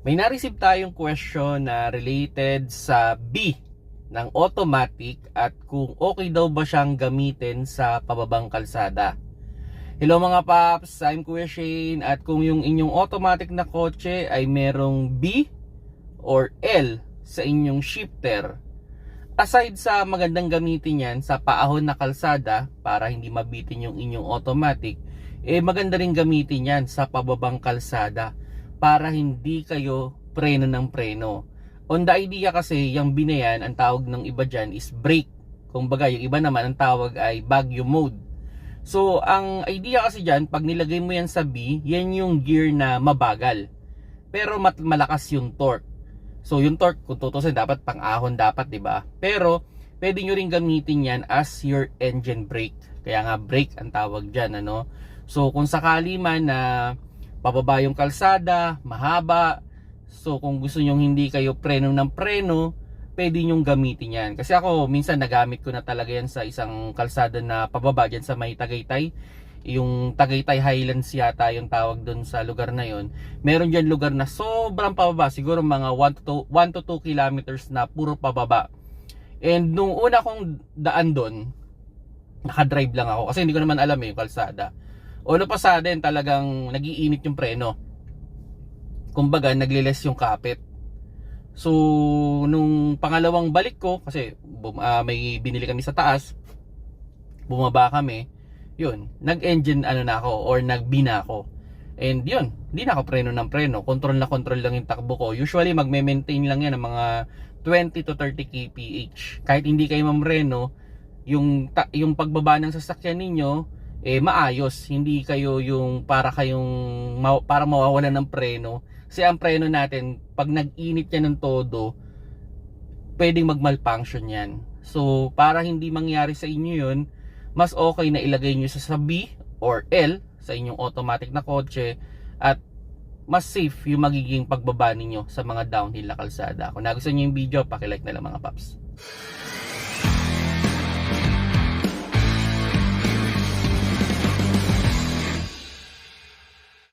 May na-receive tayong question na related sa B ng automatic at kung okay daw ba siyang gamitin sa pababang kalsada. Hello mga paps, I'm Kuya Shane. At kung yung inyong automatic na kotse ay merong B or L sa inyong shifter, aside sa magandang gamitin yan sa paahon na kalsada para hindi mabitin yung inyong automatic, eh maganda rin gamitin yan sa pababang kalsada para hindi kayo preno ng preno. On the idea kasi, yung binayan, ang tawag ng iba dyan is brake. Kung baga, yung iba naman, ang tawag ay bagyo mode. So, ang idea kasi dyan, pag nilagay mo yan sa B, yan yung gear na mabagal. Pero mat- malakas yung torque. So, yung torque, kung tutusin, dapat pang-ahon dapat, di ba? Pero, pwede nyo rin gamitin yan as your engine brake. Kaya nga, brake ang tawag dyan, ano? So, kung sakali man na pababa yung kalsada, mahaba. So kung gusto nyong hindi kayo preno ng preno, pwede nyong gamitin yan. Kasi ako minsan nagamit ko na talaga yan sa isang kalsada na pababa dyan sa may Tagaytay. Yung Tagaytay Highlands yata yung tawag doon sa lugar na yon. Meron dyan lugar na sobrang pababa, siguro mga 1 to 1 to 2 kilometers na puro pababa. And nung una kong daan doon, nakadrive lang ako kasi hindi ko naman alam eh yung kalsada. Uno pa sa din talagang nagiinit yung preno. Kumbaga nagliles yung kapit. So nung pangalawang balik ko kasi ah, may binili kami sa taas. Bumaba kami. Yun, nag-engine ano na ako or nag-bina ako. And yun, hindi na ako preno ng preno. Control na control lang yung takbo ko. Usually magme-maintain lang yan ng mga 20 to 30 kph. Kahit hindi kayo mamreno, yung yung pagbaba ng sasakyan ninyo eh maayos hindi kayo yung para kayong ma- para mawawalan ng preno kasi ang preno natin pag nag-init yan ng todo pwedeng mag-malfunction yan so para hindi mangyari sa inyo yun mas okay na ilagay nyo sa B or L sa inyong automatic na kotse at mas safe yung magiging pagbaba ninyo sa mga downhill na kalsada. Kung nagustuhan nyo yung video, pakilike na lang mga paps.